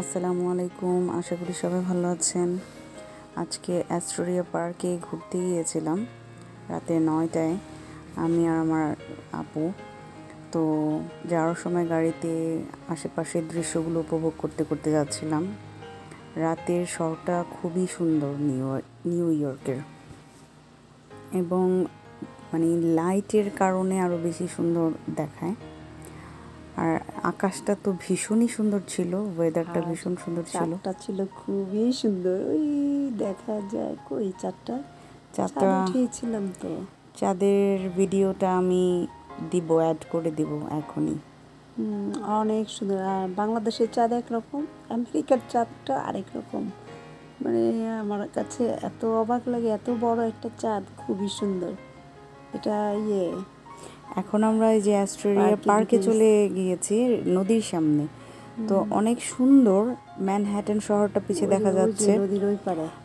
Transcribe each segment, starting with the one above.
আসসালামু আলাইকুম, আশা করি সবাই ভালো আছেন। আজকে অ্যাস্টোরিয়া পার্কে ঘুরতে গিয়েছিলাম রাতে নয়টায়, আমি আর আমার আপু। তো যাওয়ার সময় গাড়িতে আশেপাশের দৃশ্যগুলো উপভোগ করতে করতে যাচ্ছিলাম। রাতের শহরটা খুবই সুন্দর, নিউ নিউ ইয়র্কের। এবং মানে লাইটের কারণে আরও বেশি সুন্দর দেখায়। আর আকাশটা তো ভীষণই সুন্দর ছিল ওয়েদারটা ভীষণ সুন্দর ছিল। ছিল খুবই সুন্দর ওই দেখা যায় কই চারটা চারটা চাঁদ উঠিয়েছিলাম তো। চাঁদের ভিডিওটা আমি দিব অ্যাড করে দিব এখনই। অনেক সুন্দর। আর বাংলাদেশের চাঁদ একরকম আমেরিকার চাঁদটা আরেক রকম। মানে আমার কাছে এত অবাক লাগে এত বড় একটা চাঁদ খুবই সুন্দর। এটা ইয়ে এখন আমরা এই যে অ্যাস্ট্রেলিয়া পার্কে চলে গিয়েছি নদীর সামনে। তো অনেক সুন্দর ম্যানহ্যাটন শহরটা পিছিয়ে দেখা যাচ্ছে।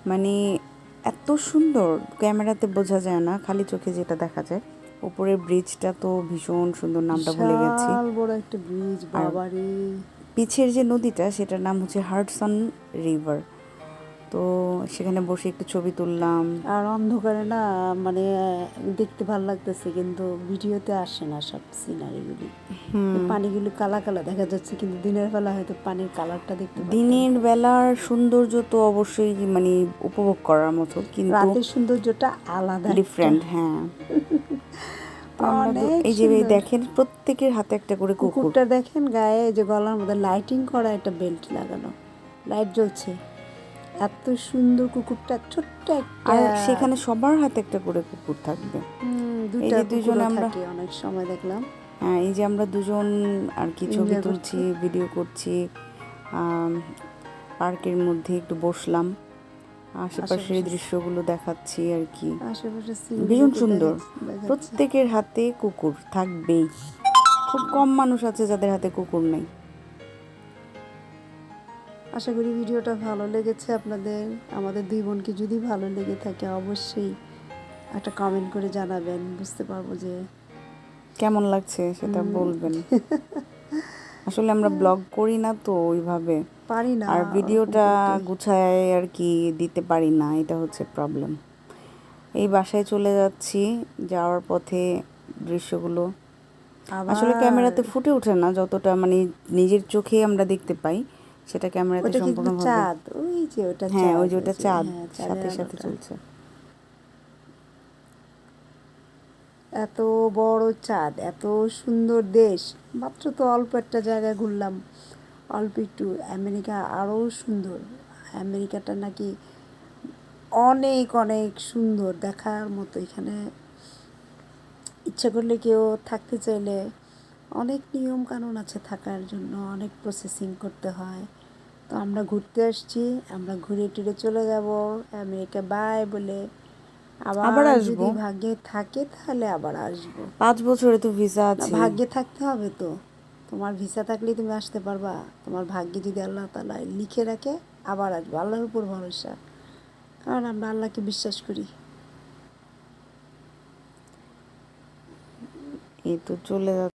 মানে এত সুন্দর ক্যামেরাতে বোঝা যায় না খালি চোখে যেটা দেখা যায়। উপরের ব্রিজটা তো ভীষণ সুন্দর নামটা ভুলে গেছি। বড় একটা ব্রিজ বাবারে। পিছের যে নদীটা সেটার নাম হচ্ছে হার্টসন রিভার। তো সেখানে বসে একটু ছবি তুললাম। আর অন্ধকারে না মানে দেখতে ভালো লাগতেছে কিন্তু ভিডিওতে আসে না সব সিনারিগুলি পানিগুলো কালা কালা দেখা যাচ্ছে কিন্তু দিনের বেলা হয়তো পানির কালারটা দেখতে দিনের বেলার সৌন্দর্য তো অবশ্যই মানে উপভোগ করার মতো কিন্তু রাতের সৌন্দর্যটা আলাদা ডিফারেন্ট হ্যাঁ। এই যে দেখেন প্রত্যেকের হাতে একটা করে কুকুরটা দেখেন গায়ে যে গলার মধ্যে লাইটিং করা একটা বেল্ট লাগানো। লাইট জ্বলছে। এত সুন্দর কুকুরটা ছোট্ট একটা। আর সেখানে সবার হাতে একটা করে কুকুর থাকবে। হুম, এই যে দুইজনে আমরা- অনেক সময় দেখলাম। হ্যাঁ এই যে আমরা দুজন আর কি ছবি তুলছি ভিডিও করছি পার্কের মধ্যে একটু বসলাম আশেপাশের দৃশ্যগুলো দেখাচ্ছি আর কি। আশেপাশে ভীষণ সুন্দর। প্রত্যেকের হাতে কুকুর থাকবেই। খুব কম মানুষ আছে যাদের হাতে কুকুর নেই। আশা করি ভিডিওটা ভালো লেগেছে আপনাদের। আমাদের দুই বোনকে যদি ভালো লেগে থাকে অবশ্যই একটা কমেন্ট করে জানাবেন। বুঝতে পারব যে কেমন লাগছে সেটা বলবেন। আসলে আমরা ব্লগ করি না তো ওইভাবে। পারি না। আর ভিডিওটা গুছায় আর কি দিতে পারি না এটা হচ্ছে প্রবলেম এই বাসায় চলে যাচ্ছি যাওয়ার পথে দৃশ্যগুলো। আসলে ক্যামেরাতে ফুটে ওঠে না যতটা মানে নিজের চোখে আমরা দেখতে পাই। সেটা ক্যামেরাতে সম্পূর্ণভাবে চাঁদ ওই যে ওটা হ্যাঁ ওই যে ওটা চাঁদ হ্যাঁ, সাথে সাথে চলছে। এত বড় চাঁদ এত সুন্দর দেশ মাত্র তো অল্প একটা জায়গায় ঘুরলাম। অল্প একটু আমেরিকা আরও সুন্দর। আমেরিকাটা নাকি অনেক অনেক সুন্দর দেখার মতো এখানে। ইচ্ছা করলে কেউ থাকতে চাইলে অনেক নিয়ম কানুন আছে থাকার জন্য অনেক প্রসেসিং করতে হয়। তো আমরা ঘুরতে আসছি আমরা ঘুরে টুরে চলে যাব আমেরিকা বাই বলে। আবার যদি ভাগ্যে থাকে তাহলে আবার আসব। পাঁচ বছরে তো ভিসা আছে। ভাগ্যে থাকতে হবে তো। তোমার ভিসা থাকলেই তুমি আসতে পারবা। তোমার ভাগ্যে যদি আল্লাহ তালা লিখে রাখে আবার আসব। আল্লাহর উপর ভরসা। কারণ আমরা আল্লাহকে বিশ্বাস করি। এই তো চলে যাচ্ছে।